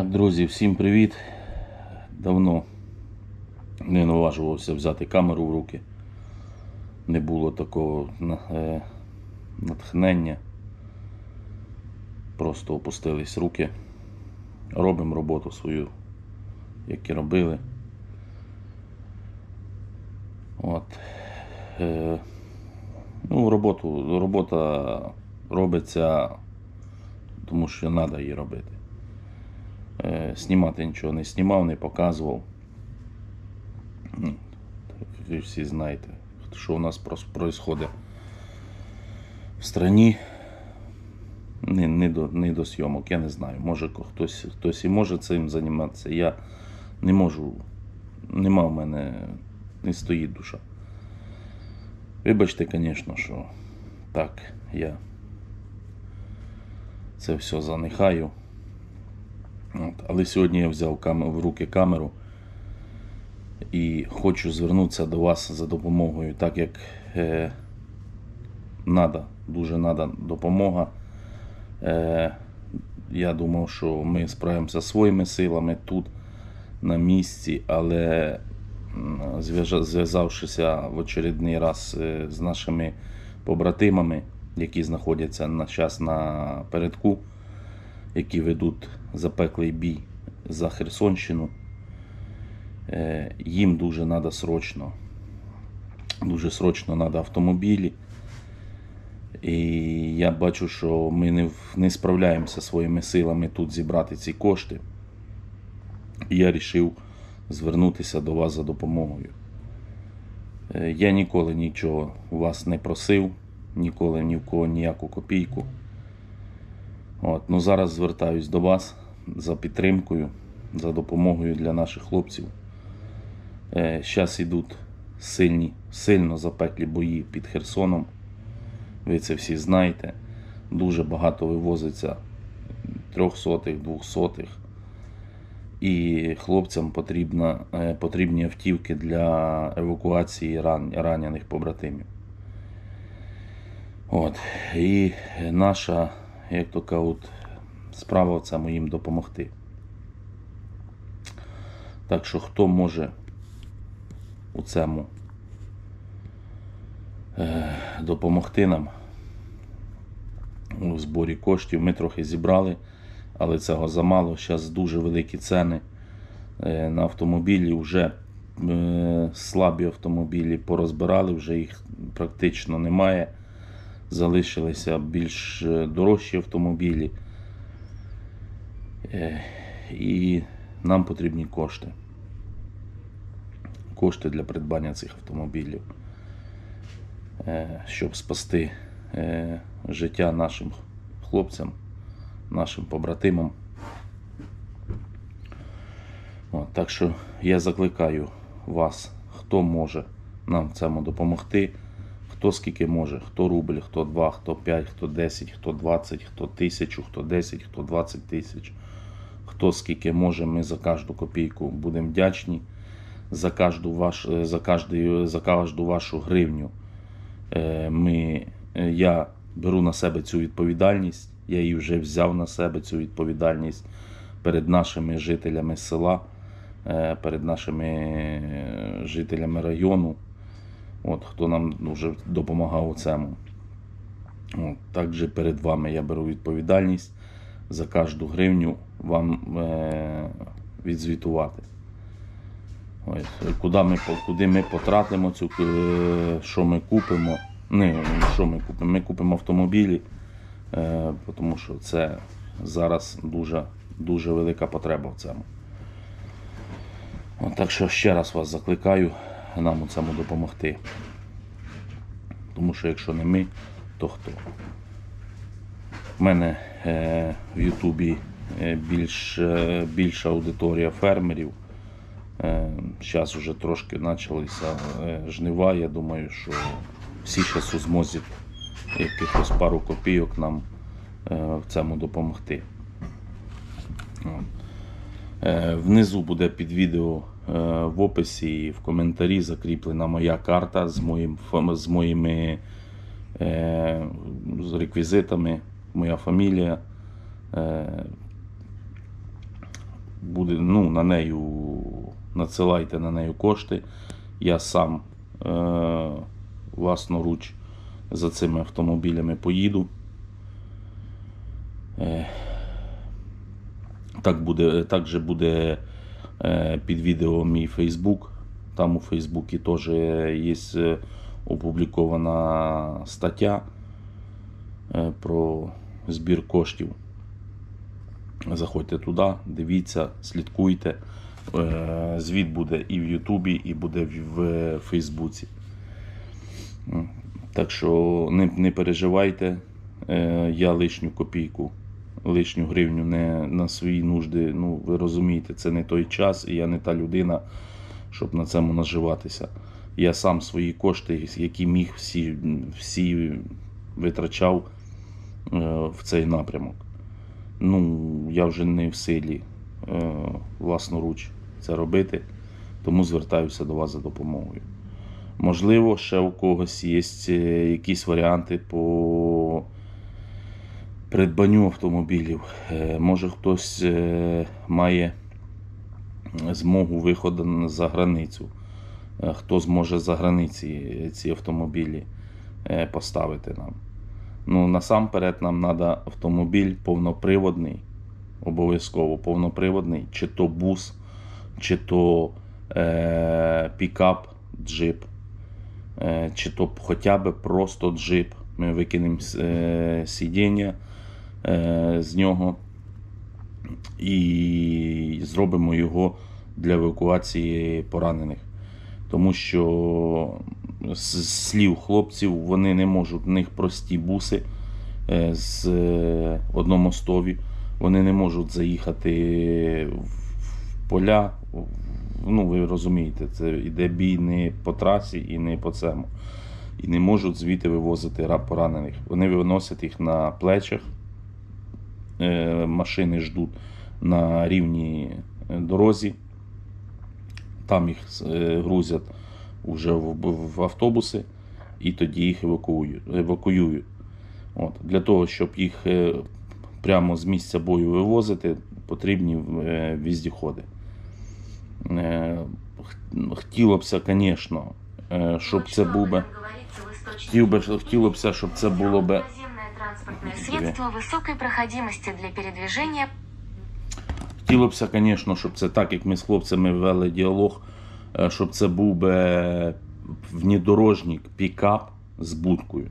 Так, друзі, всім привіт. Давно не наважувався взяти камеру в руки. Не було такого е, натхнення. Просто опустились руки. Робимо роботу свою, як і робили. От. Е, ну, роботу, робота робиться, тому що треба її робити. Е, Знімати нічого не знімав, не показував. Ну, Ви всі знаєте, що у нас відбувається в страні. Не, не, до, не до зйомок, я не знаю. Може хтось, хтось і може цим займатися. Я не можу. Нема в мене, не стоїть душа. Вибачте, звісно, що так, я це все занихаю. От. Але сьогодні я взяв в руки камеру і хочу звернутися до вас за допомогою, так як е, надо, дуже надо допомога. Е, я думав, що ми справимося своїми силами тут, на місці, але зв'язавшися в очередний раз е, з нашими побратимами, які знаходяться на час на передку, які ведуть запеклий бій за Херсонщину. Е, Їм дуже треба срочно. Дуже срочно треба автомобілі. І я бачу, що ми не, не справляємося своїми силами тут зібрати ці кошти. І я вирішив звернутися до вас за допомогою. Е, Я ніколи нічого у вас не просив, ніколи ні в кого ніяку копійку. Ну зараз звертаюсь до вас за підтримкою, за допомогою для наших хлопців. Зараз йдуть сильні, сильно запеклі бої під Херсоном. Ви це всі знаєте. Дуже багато вивозиться трьохсотих, двохсотих. І хлопцям потрібна, е, потрібні автівки для евакуації ран, ранених побратимів. От. І наша, як то кажуть, справа це їм допомогти. Так що хто може у цьому е, допомогти нам у зборі коштів, ми трохи зібрали, але цього замало. Зараз дуже великі ціни е, на автомобілі. Вже е, слабі автомобілі порозбирали, вже їх практично немає. Залишилися більш дорожчі автомобілі. І нам потрібні кошти. Кошти для придбання цих автомобілів, е, щоб спасти е, життя нашим хлопцям, нашим побратимам. От, так що я закликаю вас, хто може нам в цьому допомогти, хто скільки може, хто рубль, хто 2, хто 5, хто 10, хто 20, хто тисячу, хто 10, хто 20 тисяч. Хто скільки може, ми за кожну копійку будемо вдячні. За кожну, ваш, е, за, кожну, за кожну вашу гривню е, ми, е, я беру на себе цю відповідальність. Я її вже взяв на себе цю відповідальність перед нашими жителями села, перед нашими жителями району, от, хто нам вже допомагав у цьому. От, також перед вами я беру відповідальність за кожну гривню вам е, відзвітувати. Ось, куди, ми, куди ми потратимо цю, е, що ми купимо. Не, що ми купимо? Ми купимо автомобілі, е, тому що це зараз дуже, дуже велика потреба в цьому. Так що ще раз вас закликаю нам у цьому допомогти. Тому що якщо не ми, то хто? У мене е, в Ютубі е, більш, е, більша аудиторія фермерів. Зараз вже трошки почалися жнива. Я думаю, що всі зараз у змозі якихось пару копійок нам в цьому допомогти. Внизу буде під відео в описі і в коментарі закріплена моя карта з, моїм, з моїми реквізитами, моя фамілія. Е, буде, ну, на нею надсилайте на неї кошти. Я сам е, власноруч за цими автомобілями поїду. Е, так буде, також буде е, під відео мій Фейсбук. Там у Фейсбуці теж є е, опублікована стаття про збір коштів. Заходьте туди, дивіться, слідкуйте. Е, Звіт буде і в Ютубі, і буде в- Фейсбуці. Так що не, не переживайте, Е, я лишню копійку, лишню гривню не на свої нужди. Ну, ви розумієте, це не той час, і я не та людина, щоб на цьому наживатися. Я сам свої кошти, які міг, всі, всі витрачав е, в цей напрямок. Ну, я вже не в силі е, власноруч це робити, тому звертаюся до вас за допомогою. Можливо, ще у когось є е, якісь варіанти по придбанню автомобілів. Е, Може хтось е, має змогу виходу за границю. Е, Хто зможе за границі ці автомобілі е, поставити нам. Ну, насамперед нам треба автомобіль повноприводний, обов'язково повноприводний, чи то бус, чи то е, пікап, джип, е, чи то хоча б просто джип. Ми викинемо е, сидіння е, з нього і зробимо його для евакуації поранених. Тому що з слів хлопців вони не можуть, в них прості буси е, з е, одномостові, вони не можуть заїхати в поля. Ну, ви розумієте, це йде бій не по трасі і не по цьому. І не можуть звідти вивозити ра- поранених. Вони виносять їх на плечах, е, машини ждуть на рівній дорозі. Там їх грузять вже в, в автобуси і тоді їх евакуюють. евакуюють. От. Для того, щоб їх е, прямо з місця бою вивозити, потрібні е, віздіходи. Е, х- б, звісно, щоб це був би. Хотів би, хотілося б, щоб це було транспортное средство высокой проходимости для передвижения Хотілося б, звісно, щоб це так, як ми з хлопцями вели діалог, щоб це був би внедорожник, пікап з будкою.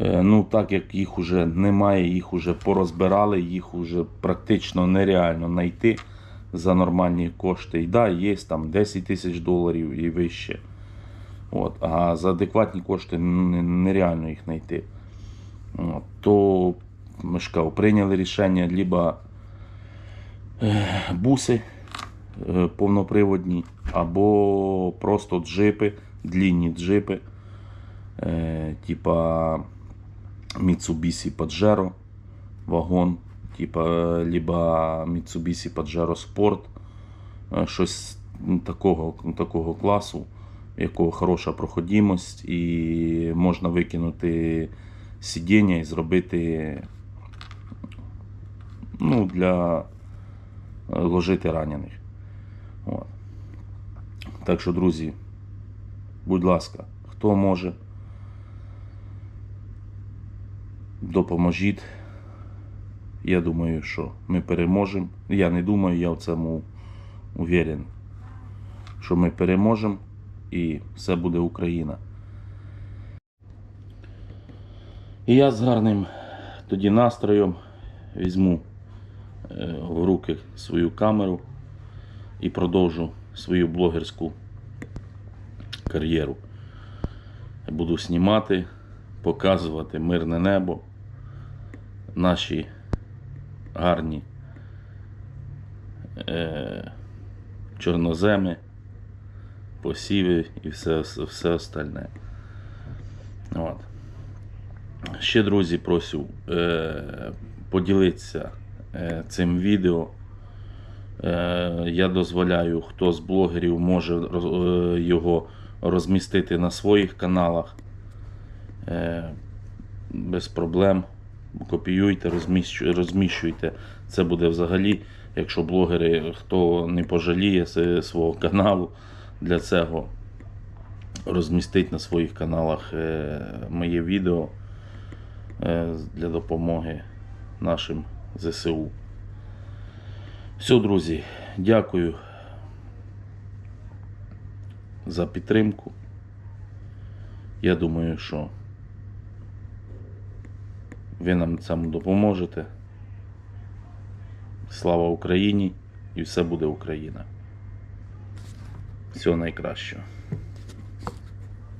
Е, Ну, так як їх уже немає, їх уже порозбирали, їх уже практично нереально знайти за нормальні кошти. І да, є там 10 тисяч доларів і вище. От, а за адекватні кошти нереально їх знайти. От, то ми ж кажу, прийняли рішення либо е, буси е, повноприводні, або просто джипи, длінні джипи, е, типа Mitsubishi Pajero вагон, типа либо Mitsubishi Pajero Sport, е, щось такого, такого класу, якого хороша проходимость, і можна викинути сидіння і зробити ну, для е, ложити ранених. От. Так що, друзі, будь ласка, хто може, допоможіть. Я думаю, що ми переможемо. Я не думаю, я в цьому уверен, що ми переможемо і все буде Україна. І я з гарним тоді настроєм візьму е, в руки свою камеру і продовжу свою блогерську кар'єру. Буду знімати, показувати мирне небо, наші гарні е, чорноземи, посіви і все, все остальне. От. Ще, друзі, просю е, поділитися е, цим відео. Е, я дозволяю, хто з блогерів може е, його розмістити на своїх каналах. Е, без проблем. копіюйте, розміщуйте. Це буде взагалі, якщо блогери, хто не пожаліє свого каналу для цього, розмістить на своїх каналах моє відео для допомоги нашим ЗСУ. Все, друзі, дякую за підтримку. Я думаю, що ви нам цьому допоможете. Слава Україні! І все буде Україна. Всього найкращого.